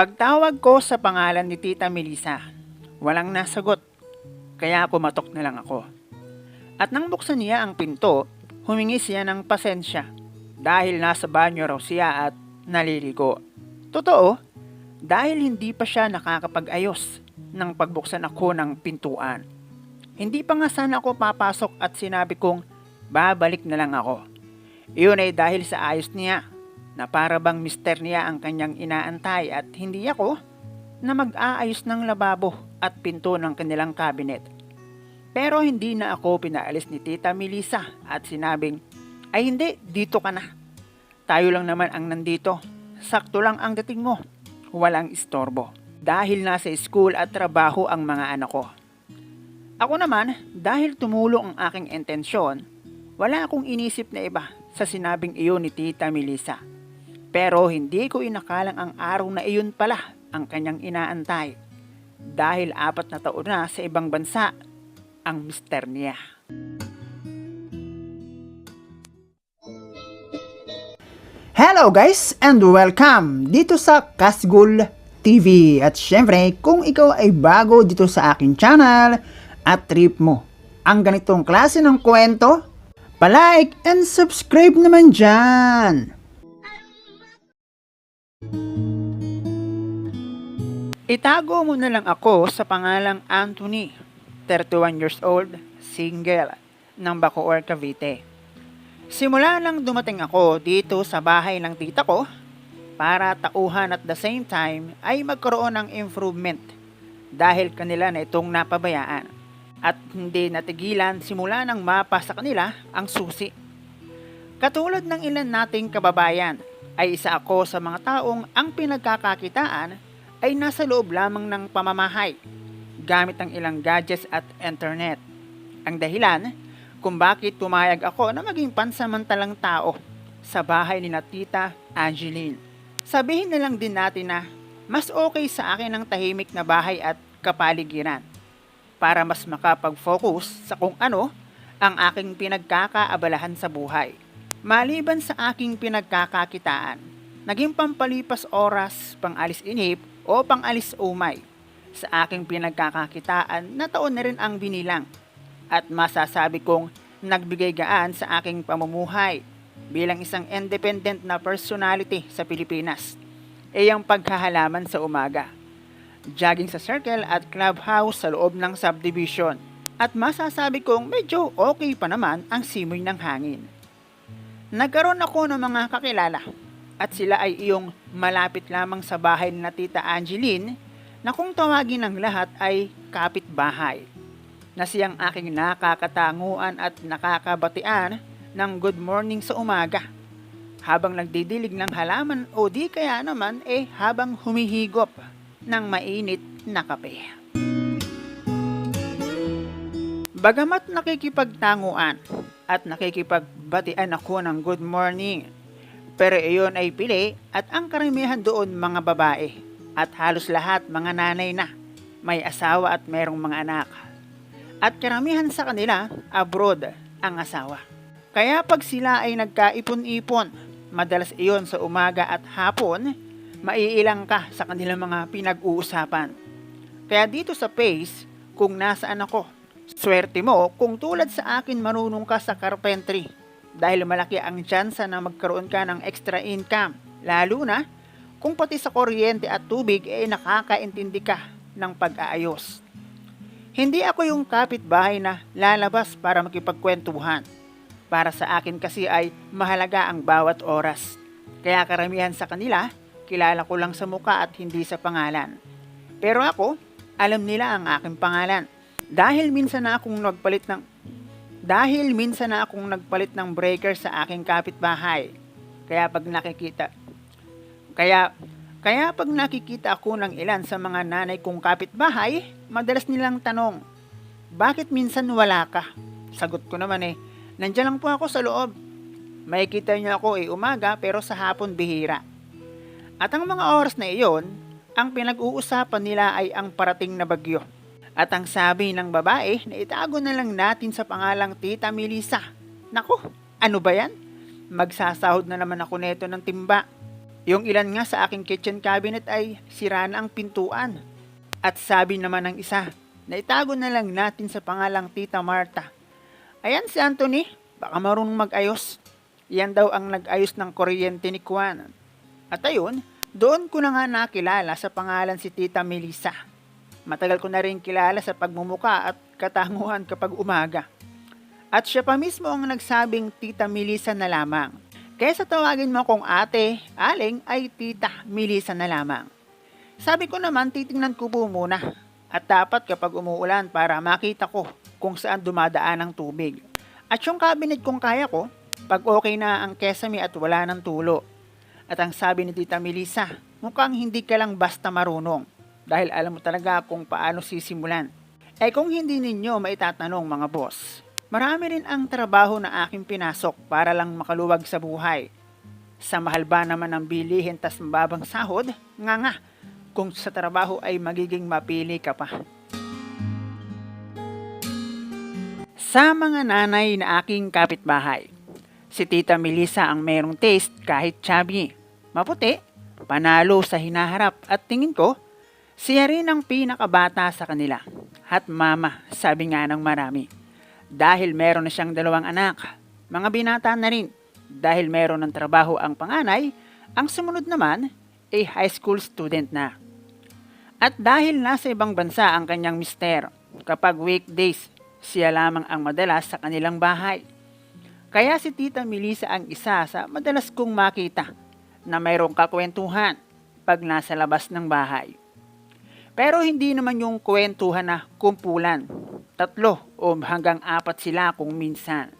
Pagtawag ko sa pangalan ni Tita Melissa, walang nasagot. Kaya pumatok na lang ako. At nang buksan niya ang pinto, humingi siya ng pasensya dahil nasa banyo raw siya at naliligo. Totoo, dahil hindi pa siya nakakapag-ayos nang pagbuksan ako ng pintuan. Hindi pa nga sana ako papasok at sinabi kong babalik na lang ako. Iyon ay dahil sa ayos niya na para bang mister niya ang kanyang inaantay at hindi ako na mag-aayos ng lababo at pinto ng kanilang cabinet. Pero hindi na ako pinaalis ni Tita Melissa at sinabing, ay hindi, dito ka na. Tayo lang naman ang nandito. Sakto lang ang dating mo. Walang istorbo. Dahil nasa school at trabaho ang mga anak ko. Ako naman, dahil tumulong ang aking intensyon, wala akong inisip na iba sa sinabing iyon ni Tita Melissa. Pero hindi ko inakalang ang araw na iyon pala ang kanyang inaantay. Dahil apat na taon na sa ibang bansa ang mister niya. Hello guys and welcome dito sa Kasgul TV. At syempre, kung ikaw ay bago dito sa akin channel at trip mo ang ganitong klase ng kwento, palike and subscribe naman dyan. Itago mo na lang ako sa pangalang Anthony, 31 years old, single, ng Bacoor, Cavite. Simula nang dumating ako dito sa bahay ng tita ko, para tauhan at the same time ay magkaroon ng improvement dahil kanila na itong napabayaan at hindi natigilan simula nang mapa sa kanila ang susi. Katulad ng ilan nating kababayan, ay isa ako sa mga taong ang pinagkakakitaan ay nasa loob lamang ng pamamahay gamit ang ilang gadgets at internet. Ang dahilan kung bakit pumayag ako na maging pansamantalang tao sa bahay ni na Tita Angeline. Sabihin na lang din natin na mas okay sa akin ang tahimik na bahay at kapaligiran para mas makapag-focus sa kung ano ang aking pinagkakaabalahan sa buhay. Maliban sa aking pinagkakakitaan, naging pampalipas oras, pangalis inip o pangalis umay sa aking pinagkakakitaan na taon na rin ang binilang at masasabi kong nagbigay gaan sa aking pamumuhay bilang isang independent na personality sa Pilipinas. E ang pagkahalaman sa umaga. Jogging sa circle at clubhouse sa loob ng subdivision. At masasabi kong medyo okay pa naman ang simoy ng hangin. Nagkaroon ako ng mga kakilala at sila ay iyong malapit lamang sa bahay na Tita Angeline na kung tawagin ng lahat ay kapitbahay na siyang aking nakakatanguan at nakakabatian ng good morning sa umaga habang nagdidilig ng halaman o di kaya naman eh habang humihigop ng mainit na kape. Bagamat nakikipagtanguan at nakikipagbatian ako ng good morning, pero iyon ay pili at ang karamihan doon mga babae at halos lahat mga nanay na may asawa at merong mga anak. At karamihan sa kanila abroad ang asawa. Kaya pag sila ay nagkaipon-ipon, madalas iyon sa umaga at hapon, maiilang ka sa kanilang mga pinag-uusapan. Kaya dito sa Pace, kung nasaan ako, swerte mo kung tulad sa akin marunong ka sa carpentry dahil malaki ang tsansa na magkaroon ka ng extra income. Lalo na kung pati sa kuryente at tubig ay eh, nakakaintindi ka ng pag-aayos. Hindi ako yung kapitbahay na lalabas para makipagkwentuhan. Para sa akin kasi ay mahalaga ang bawat oras. Kaya karamihan sa kanila, kilala ko lang sa muka at hindi sa pangalan. Pero ako, alam nila ang aking pangalan. Dahil minsan na akong nagpalit ng dahil minsan na akong nagpalit ng breaker sa aking kapitbahay. Kaya pag nakikita kaya kaya pag nakikita ako ng ilan sa mga nanay kong kapitbahay, madalas nilang tanong, bakit minsan wala ka? Sagot ko naman eh, nandiyan lang po ako sa loob. May kita niyo ako eh umaga pero sa hapon bihira. At ang mga oras na iyon, ang pinag-uusapan nila ay ang parating na bagyo. At ang sabi ng babae na itago na lang natin sa pangalang Tita Melissa. Nako, ano ba yan? Magsasahod na naman ako neto ng timba. Yung ilan nga sa aking kitchen cabinet ay sira na ang pintuan. At sabi naman ng isa, na itago na lang natin sa pangalang Tita Marta. Ayan si Anthony, baka marunong mag-ayos. Yan daw ang nag-ayos ng kuryente ni Juan. At ayun, doon ko na nga nakilala sa pangalan si Tita Melissa. Matagal ko na rin kilala sa pagmumuka at katanguhan kapag umaga. At siya pa mismo ang nagsabing Tita Melissa na lamang. Kesa tawagin mo kong ate, aling ay Tita Melissa na lamang. Sabi ko naman titingnan ko po muna at dapat kapag umuulan para makita ko kung saan dumadaan ang tubig. At yung cabinet kung kaya ko, pag okay na ang kesame at wala ng tulo. At ang sabi ni Tita Melissa, mukhang hindi ka lang basta marunong dahil alam mo talaga kung paano sisimulan. Eh kung hindi ninyo maitatanong mga boss, marami rin ang trabaho na aking pinasok para lang makaluwag sa buhay. Sa mahal ba naman ng bilihin tas mababang sahod? Nga nga, kung sa trabaho ay magiging mapili ka pa. Sa mga nanay na aking kapitbahay, si Tita Melissa ang merong taste kahit chubby. Maputi, panalo sa hinaharap at tingin ko, siya rin ang pinakabata sa kanila. At mama, sabi nga ng marami. Dahil meron na siyang dalawang anak, mga binata na rin. Dahil meron ng trabaho ang panganay, ang sumunod naman ay high school student na. At dahil nasa ibang bansa ang kanyang mister, kapag weekdays, siya lamang ang madalas sa kanilang bahay. Kaya si Tita Melissa ang isa sa madalas kong makita na mayroong kakwentuhan pag nasa labas ng bahay. Pero hindi naman yung kwentuhan na kumpulan. Tatlo o hanggang apat sila kung minsan.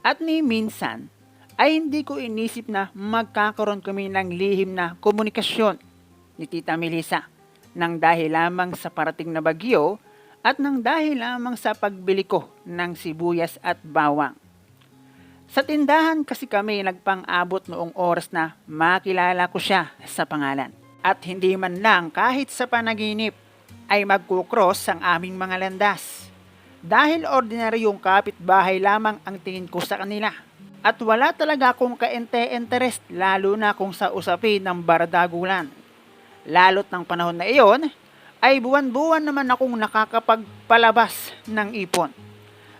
At ni minsan, ay hindi ko inisip na magkakaroon kami ng lihim na komunikasyon ni Tita Melissa nang dahil lamang sa parating na bagyo at nang dahil lamang sa pagbili ko ng sibuyas at bawang. Sa tindahan kasi kami nagpang-abot noong oras na makilala ko siya sa pangalan. At hindi man lang kahit sa panaginip ay magkukross ang aming mga landas. Dahil ordinaryong kapitbahay lamang ang tingin ko sa kanila. At wala talaga akong kaente-interest lalo na kung sa usapin ng bardagulan. Lalot ng panahon na iyon, ay buwan-buwan naman akong nakakapagpalabas ng ipon.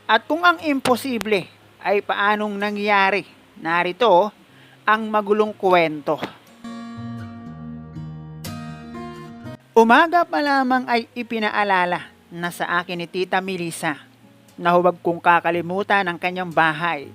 At kung ang imposible ay paanong nangyari, narito ang magulong kwento. Umaga pa lamang ay ipinaalala na sa akin ni Tita Melissa na huwag kong kakalimutan ang kanyang bahay.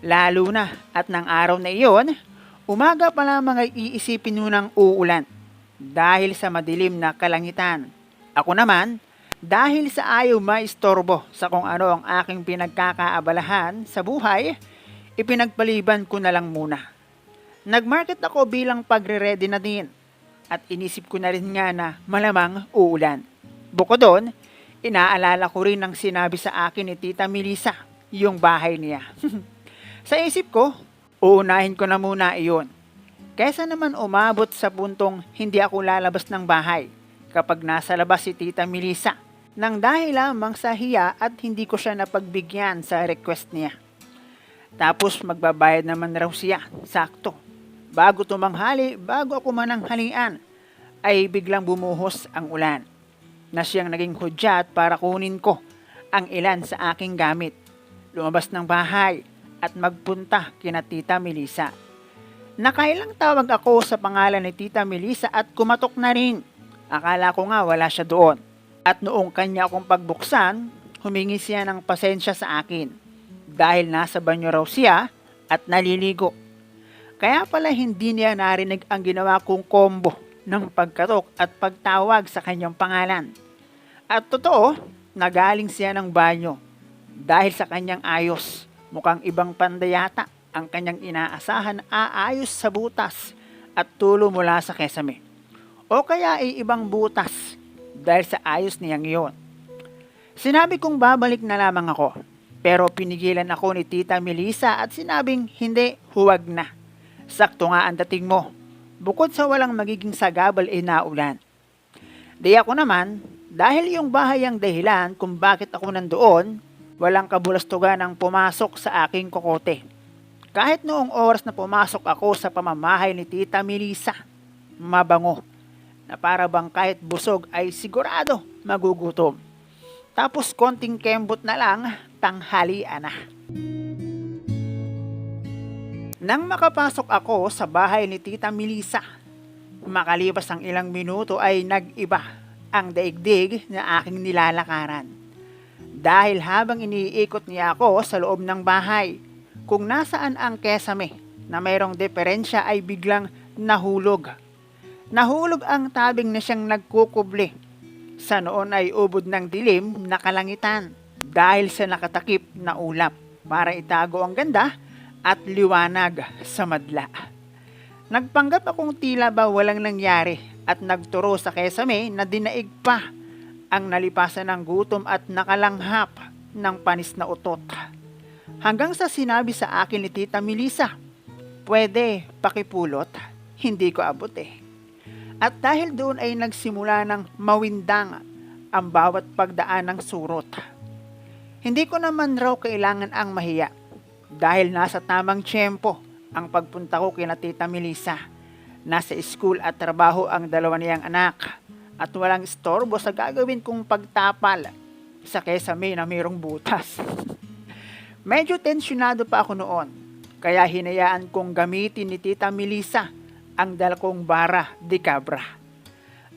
Lalo na at ng araw na iyon, umaga pa lamang ay iisipin mo ng uulan dahil sa madilim na kalangitan. Ako naman, dahil sa ayaw maistorbo sa kung ano ang aking pinagkakaabalahan sa buhay, ipinagpaliban ko na lang muna. Nagmarket ako bilang pagre-ready na din at inisip ko na rin nga na malamang uulan. Bukod doon, inaalala ko rin ang sinabi sa akin ni Tita Melissa, yung bahay niya. sa isip ko, uunahin ko na muna iyon. Kesa naman umabot sa puntong hindi ako lalabas ng bahay kapag nasa labas si Tita Melissa nang dahil lamang sa hiya at hindi ko siya napagbigyan sa request niya. Tapos magbabayad naman raw siya, sakto. Bago tumanghali, bago ako manang halian, ay biglang bumuhos ang ulan na siyang naging hudyat para kunin ko ang ilan sa aking gamit. Lumabas ng bahay at magpunta kina Tita Melissa. Nakailang tawag ako sa pangalan ni Tita Melissa at kumatok na rin. Akala ko nga wala siya doon. At noong kanya akong pagbuksan, humingi siya ng pasensya sa akin. Dahil nasa banyo raw siya at naliligo. Kaya pala hindi niya narinig ang ginawa kong combo ng pagkatok at pagtawag sa kanyang pangalan. At totoo, nagaling siya ng banyo. Dahil sa kanyang ayos, mukhang ibang pandayata ang kanyang inaasahan na aayos sa butas at tulo mula sa kesame. O kaya ay ibang butas dahil sa ayos niyang iyon. Sinabi kong babalik na lamang ako, pero pinigilan ako ni Tita Melissa at sinabing hindi, huwag na. Sakto nga ang dating mo. Bukod sa walang magiging sagabal ay naulan. Di ako naman, dahil yung bahay ang dahilan kung bakit ako nandoon, walang kabulastugan ang pumasok sa aking kokote. Kahit noong oras na pumasok ako sa pamamahay ni Tita Melissa, mabango na para kahit busog ay sigurado magugutom. Tapos konting kembot na lang, tanghalian na. Nang makapasok ako sa bahay ni Tita Melissa, makalipas ang ilang minuto ay nag-iba ang daigdig na aking nilalakaran. Dahil habang iniikot niya ako sa loob ng bahay, kung nasaan ang kesame na mayroong diferensya ay biglang nahulog. Nahulog ang tabing na siyang nagkukubli. Sa noon ay ubod ng dilim na kalangitan dahil sa nakatakip na ulap para itago ang ganda at liwanag sa madla. Nagpanggap akong tila ba walang nangyari at nagturo sa kesame na dinaig pa ang nalipasan ng gutom at nakalanghap ng panis na utot. Hanggang sa sinabi sa akin ni Tita Melissa, pwede pakipulot, hindi ko abot eh. At dahil doon ay nagsimula ng mawindang ang bawat pagdaan ng surot. Hindi ko naman raw kailangan ang mahiya dahil nasa tamang tiyempo ang pagpunta ko kina Tita Melissa. Nasa school at trabaho ang dalawa niyang anak at walang istorbo sa gagawin kong pagtapal sa kesame na mayroong butas. Medyo tensyonado pa ako noon, kaya hinayaan kong gamitin ni Tita Melissa ang dalakong bara de cabra.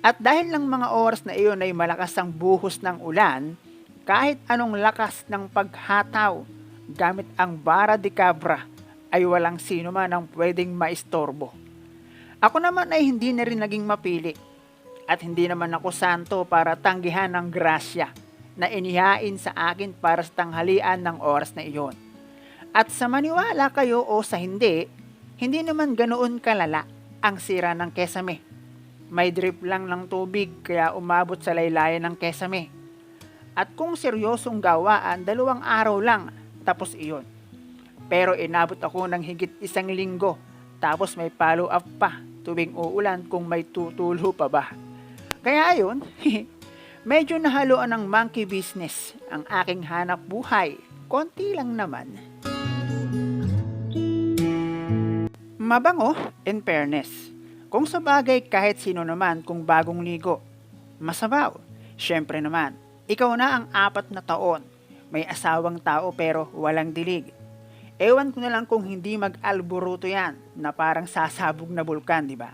At dahil lang mga oras na iyon ay malakas ang buhos ng ulan, kahit anong lakas ng paghataw gamit ang bara de cabra ay walang sino man ang pwedeng maistorbo. Ako naman ay hindi na rin naging mapili at hindi naman ako santo para tanggihan ng grasya na inihain sa akin para sa tanghalian ng oras na iyon. At sa maniwala kayo o sa hindi, hindi naman ganoon kalala ang sira ng kesame. May drip lang ng tubig kaya umabot sa laylayan ng kesame. At kung seryosong gawaan, dalawang araw lang tapos iyon. Pero inabot ako ng higit isang linggo tapos may follow up pa tuwing uulan kung may tutulo pa ba. Kaya ayun, medyo nahaluan ng monkey business ang aking hanap buhay. Konti lang naman. Mabango, in fairness. Kung sa bagay kahit sino naman kung bagong ligo. Masabaw, syempre naman. Ikaw na ang apat na taon. May asawang tao pero walang dilig. Ewan ko na lang kung hindi mag-alburuto yan na parang sasabog na bulkan, di ba?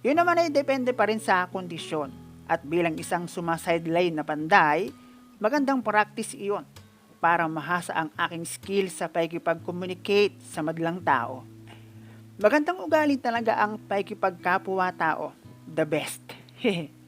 Yun naman ay depende pa rin sa kondisyon. At bilang isang sumasideline na panday, magandang practice iyon para mahasa ang aking skill sa pakikipag-communicate sa madlang tao. Magandang ugali talaga ang pakikipagkapwa tao. The best.